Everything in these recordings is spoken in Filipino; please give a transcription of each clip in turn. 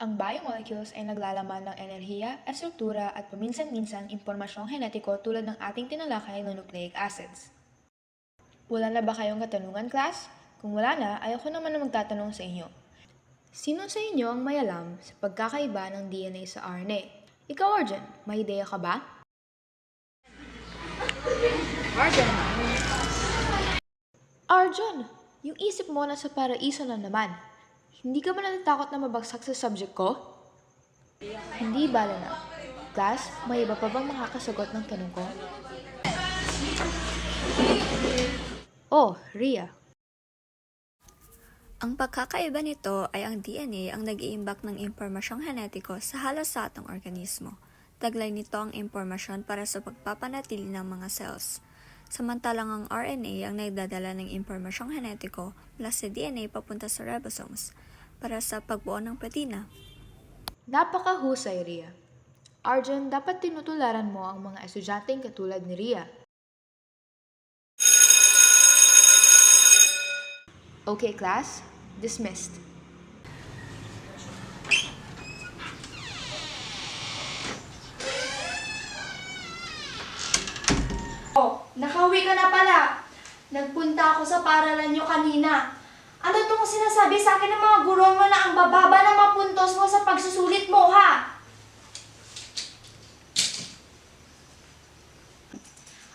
Ang biomolecules ay naglalaman ng enerhiya, estruktura at paminsan-minsan impormasyong henetiko tulad ng ating tinalakay ng nucleic acids. Wala na ba kayong katanungan, class? Kung wala na, ayoko naman na magtatanong sa inyo. Sino sa inyo ang may alam sa pagkakaiba ng DNA sa RNA? Ikaw, Arjun, may ideya ka ba? Arjun! Arjun! Yung isip mo nasa paraiso na naman. Hindi ka ba natatakot na mabagsak sa subject ko? Hindi bala na. Class, may iba pa bang makakasagot ng tanong ko? Oh, Ria. Ang pagkakaiba nito ay ang DNA ang nag-iimbak ng impormasyong henetiko sa halos sa atong organismo. Taglay nito ang impormasyon para sa pagpapanatili ng mga cells. Samantalang ang RNA ang nagdadala ng impormasyong henetiko mula sa DNA papunta sa ribosomes para sa pagbuo ng protina. Napakahusay, Ria. Arjun, dapat tinutularan mo ang mga estudyanteng katulad ni Ria. Okay, class. Dismissed. Oh, nakauwi ka na pala. Nagpunta ako sa paralan nyo kanina. Ano tong sinasabi sa akin ng mga guro mo na ang bababa ng mga puntos mo sa pagsusulit mo, ha?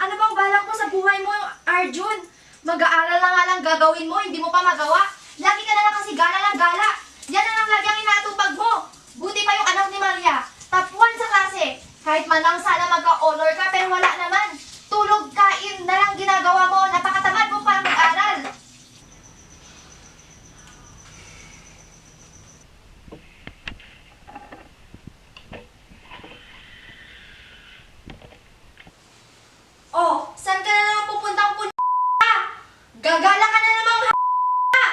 Ano bang balak mo sa buhay mo, Arjun? Mag-aaral na nga lang gagawin mo, hindi mo pa magawa. Lagi ka na lang kasi gala ng gala. Yan na lang lagi ang inaatupag mo. Buti pa yung anak ni Maria. 1 sa klase. Kahit man lang sana magka-honor ka, pero wala naman. Tulog, kain na lang ginagawa mo. Napakatamad mo para mag-aral. Oh, saan ka na naman pupuntang pun... Gagala ka na namang ha!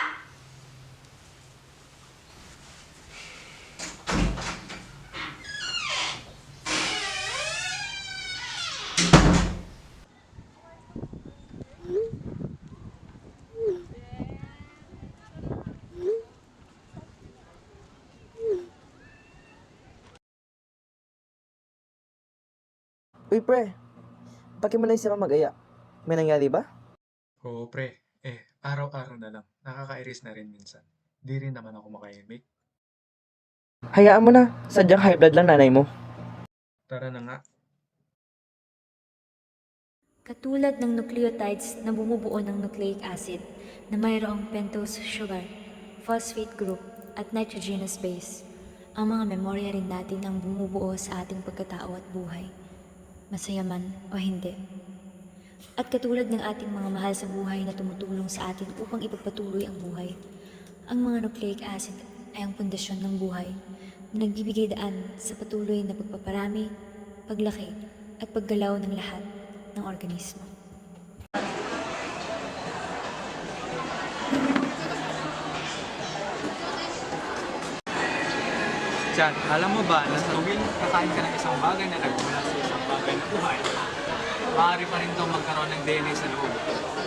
Uy, pre. Bakit mo lang si mag-aya? May nangyari ba? Oo, pre. Eh, araw-araw na lang. Nakakairis na rin minsan. Di rin naman ako makahimik. Hayaan mo na. Sadyang high blood lang nanay mo. Tara na nga. Katulad ng nucleotides na bumubuo ng nucleic acid na mayroong pentose sugar, phosphate group at nitrogenous base, ang mga memorya rin natin ang bumubuo sa ating pagkatao at buhay, masaya man o hindi. At katulad ng ating mga mahal sa buhay na tumutulong sa atin upang ipagpatuloy ang buhay, ang mga nucleic acid ay ang pundasyon ng buhay na nagbibigay daan sa patuloy na pagpaparami, paglaki at paggalaw ng lahat ng organismo. Chan, alam mo ba na sa tuwing kakain ka ng isang bagay na nagmula sa bagay na buhay, maaari pa rin itong magkaroon ng DNA sa loob.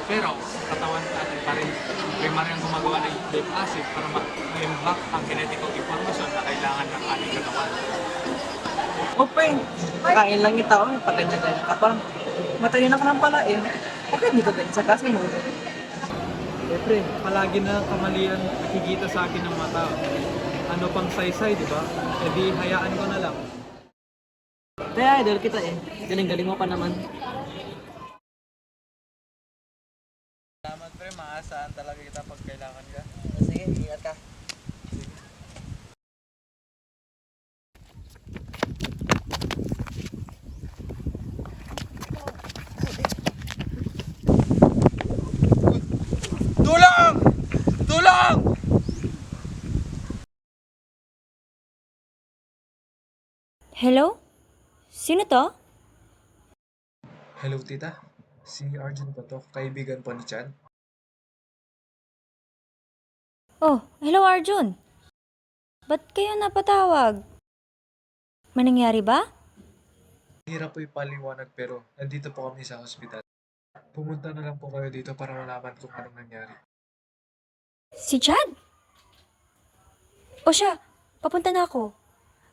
Pero, katawan natin pa rin, primaryang gumagawa ng nucleic acid para ma-imbak ang genetikong impormasyon na kailangan ng ating katawan. Pre. Kain lang yung tao. Pag ganyan-ganyan ka pa. Matayin na ka ng pala eh. Bakit hindi ka ganyan sa kasi mo? Eh pre, palagi na kamalian nakikita sa akin ng mata. Ano pang saysay, di ba? Eh di hayaan ko na lang. Kaya idol kita eh. Galing-galing mo pa naman. Salamat pre, maasaan talaga kita pag kailangan ka. Sige, ingat ka. Tulong! Tulong! Hello? Sino to? Hello, tita. Si Arjun pa to. Kaibigan po ni Chan. Oh, hello Arjun. Ba't kayo napatawag? May nangyari ba? Hirap po ipaliwanag pero nandito po kami sa hospital. Pumunta na lang po kayo dito para malaman kung anong nangyari. Si Chad? O siya, Papunta na ako.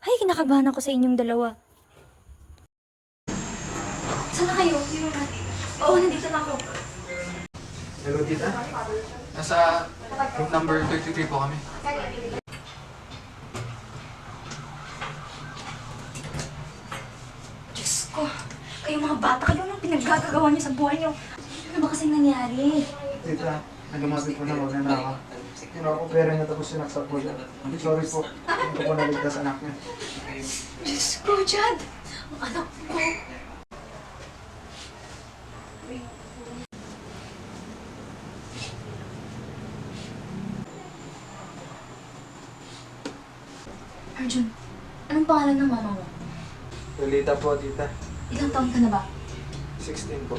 Ay, kinakabahan ako sa inyong dalawa. Saan na kayo? Oo, nandito na ako. Hello, tita. Nasa group number 33 po kami. Diyos ko, kayo mga bata, kayo nang pinaggagawa niyo sa buhay niyo. Ano ba kasing nangyari? Tita, nagumapit po na magnanakaw. Kinuha ko pera niya tapos sinaksak ko siya. Sorry po, hindi ko po naligtas anak niya. Diyos ko, Jad! Ang anak ko! Arjun, anong pangalan ng mama mo? Lolita po, tita. Ilang taon ka na ba? 16 po.